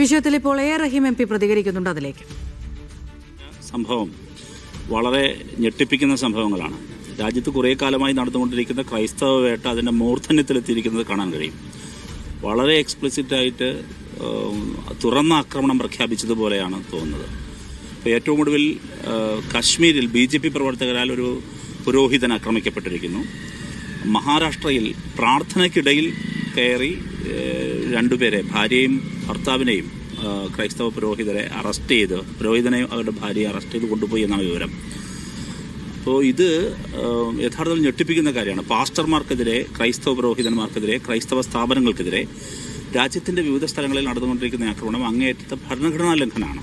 വിഷയത്തിൽ ഇപ്പോൾ A Rahim M P പ്രതികരിക്കുന്നുണ്ട് അതിലേക്ക്. സംഭവം വളരെ ഞെട്ടിപ്പിക്കുന്ന സംഭവങ്ങളാണ്. രാജ്യത്ത് കുറേ കാലമായി നടന്നുകൊണ്ടിരിക്കുന്ന ക്രൈസ്തവ വേട്ട അതിന്റെ മൂർധന്യത്തിലെത്തിയിരിക്കുന്നത് കാണാൻ കഴിയും. വളരെ എക്സ്പ്ലിസിറ്റ് ആയിട്ട് തുറന്ന ആക്രമണം പ്രഖ്യാപിച്ചതുപോലെയാണ് തോന്നുന്നത്. ഇപ്പോൾ ഏറ്റവും ഒടുവിൽ കശ്മീരിൽ ബി ജെ പി പ്രവർത്തകരാൽ ഒരു പുരോഹിതൻ ആക്രമിക്കപ്പെട്ടിരിക്കുന്നു. മഹാരാഷ്ട്രയിൽ പ്രാർത്ഥനയ്ക്കിടയിൽ കയറി രണ്ടുപേരെ ഭാര്യയും ഭർത്താവിനെയും ക്രൈസ്തവ പുരോഹിതരെ അറസ്റ്റ് ചെയ്ത് പുരോഹിതനെയും അവരുടെ ഭാര്യയെ അറസ്റ്റ് ചെയ്ത് കൊണ്ടുപോയി എന്നാണ് വിവരം. അപ്പോൾ ഇത് യഥാർത്ഥത്തിൽ ഞെട്ടിപ്പിക്കുന്ന കാര്യമാണ്. പാസ്റ്റർമാർക്കെതിരെ ക്രൈസ്തവ പുരോഹിതന്മാർക്കെതിരെ ക്രൈസ്തവ സ്ഥാപനങ്ങൾക്കെതിരെ രാജ്യത്തിന്റെ വിവിധ സ്ഥലങ്ങളിൽ നടന്നുകൊണ്ടിരിക്കുന്ന ആക്രമണം അങ്ങേയറ്റത്തെ ഭരണഘടനാ ലംഘനമാണ്.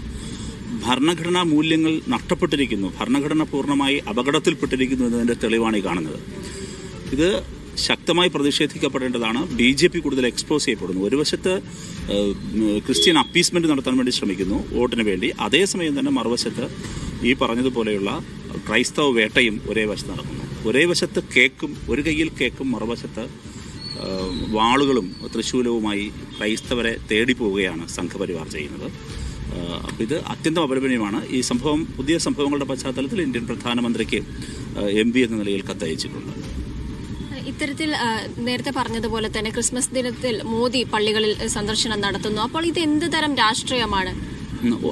ഭരണഘടനാ മൂല്യങ്ങൾ നഷ്ടപ്പെട്ടിരിക്കുന്നു. ഭരണഘടന പൂർണമായി അപകടത്തിൽപ്പെട്ടിരിക്കുന്നു എന്നതിന്റെ തെളിവാണ് ഈ കാണുന്നത്. ഇത് ശക്തമായി പ്രതിഷേധിക്കപ്പെടേണ്ടതാണ്. ബി ജെ പി കൂടുതൽ എക്സ്പോസ് ചെയ്യപ്പെടുന്നു. ഒരു വശത്ത് ക്രിസ്ത്യൻ അപ്പീസ്മെന്റ് നടത്താൻ വേണ്ടി ശ്രമിക്കുന്നു വോട്ടിന് വേണ്ടി. അതേസമയം തന്നെ മറുവശത്ത് ഈ പറഞ്ഞതുപോലെയുള്ള ക്രൈസ്തവ വേട്ടയും ഒരേ വശത്ത് നടക്കുന്നു. ഒരേ വശത്ത് കേക്കും ഒരു കയ്യിൽ കേക്കും മറുവശത്ത് വാളുകളും തൃശൂലവുമായി ക്രൈസ്തവരെ തേടി പോവുകയാണ് സംഘപരിവാർ ചെയ്യുന്നത്. അപ്പോൾ ഇത് അത്യന്തം അപലപനീയമാണ്. ഈ സംഭവം പുതിയ സംഭവങ്ങളുടെ പശ്ചാത്തലത്തിൽ ഇന്ത്യൻ പ്രധാനമന്ത്രിക്ക് എം എന്ന നിലയിൽ കത്തയച്ചിട്ടുണ്ട്. ഇത്തരത്തിൽ നേരത്തെ പറഞ്ഞതുപോലെ തന്നെ ക്രിസ്മസ് ദിനത്തിൽ മോദി പള്ളികളിൽ സന്ദർശനം നടത്തുന്നു. അപ്പോൾ ഇത് എന്ത് തരം രാഷ്ട്രീയമാണ്?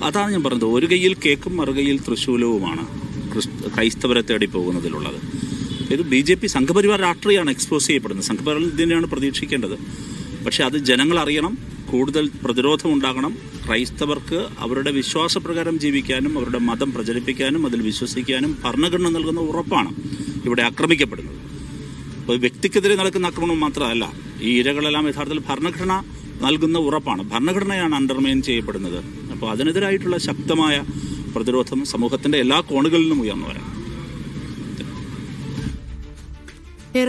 അതാണ് ഞാൻ പറഞ്ഞത്. ഒരു കയ്യിൽ കേക്കും മറുകൈയിൽ തൃശൂലവുമാണ് ക്രിസ്- ക്രൈസ്തവരെ തേടി പോകുന്നതിലുള്ളത്. ഇത് ബി ജെ പി സംഘപരിവാർ രാഷ്ട്രീയമാണ് എക്സ്പോസ് ചെയ്യപ്പെടുന്നത്. സംഘപരിവാർ ഇതിനെയാണ് പ്രതീക്ഷിക്കേണ്ടത്. പക്ഷെ അത് ജനങ്ങൾ അറിയണം കൂടുതൽ പ്രതിരോധം ഉണ്ടാകണം ക്രൈസ്തവർക്ക് അവരുടെ വിശ്വാസപ്രകാരം ജീവിക്കാനും അവരുടെ മതം പ്രചരിപ്പിക്കാനും അതിൽ വിശ്വസിക്കാനും ഭരണഘടന നൽകുന്ന ഉറപ്പാണ് ഇവിടെ ആക്രമിക്കപ്പെടുന്നത്. അപ്പോൾ വ്യക്തിക്കെതിരെ നടക്കുന്ന ആക്രമണം മാത്രമല്ല ഈ ഇരകളെല്ലാം യഥാർത്ഥത്തിൽ ഭരണഘടന നൽകുന്ന ഉറപ്പാണ്. ഭരണഘടനയാണ് അണ്ടർമൈൻ ചെയ്യപ്പെടുന്നത്. അപ്പോൾ അതിനെതിരായിട്ടുള്ള ശക്തമായ പ്രതിരോധം സമൂഹത്തിന്റെ എല്ലാ കോണുകളിൽ നിന്നും ഉയർന്നു വരാം.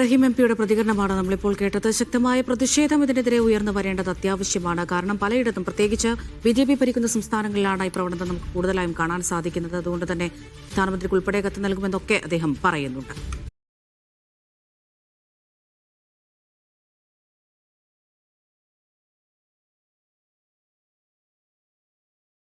റഹീം എം പിയുടെ പ്രതികരണമാണ് നമ്മളിപ്പോൾ കേട്ടത്. ശക്തമായ പ്രതിഷേധം ഇതിനെതിരെ ഉയർന്നു വരേണ്ടത് അത്യാവശ്യമാണ്. കാരണം പലയിടത്തും പ്രത്യേകിച്ച് ബി ജെ പി ഭരിക്കുന്ന സംസ്ഥാനങ്ങളിലാണ് ഈ പ്രവണത നമുക്ക് കൂടുതലായും കാണാൻ സാധിക്കുന്നത്. അതുകൊണ്ട് തന്നെ പ്രധാനമന്ത്രിക്ക് ഉൾപ്പെടെ കത്ത് നൽകുമെന്നൊക്കെ അദ്ദേഹം പറയുന്നുണ്ട്.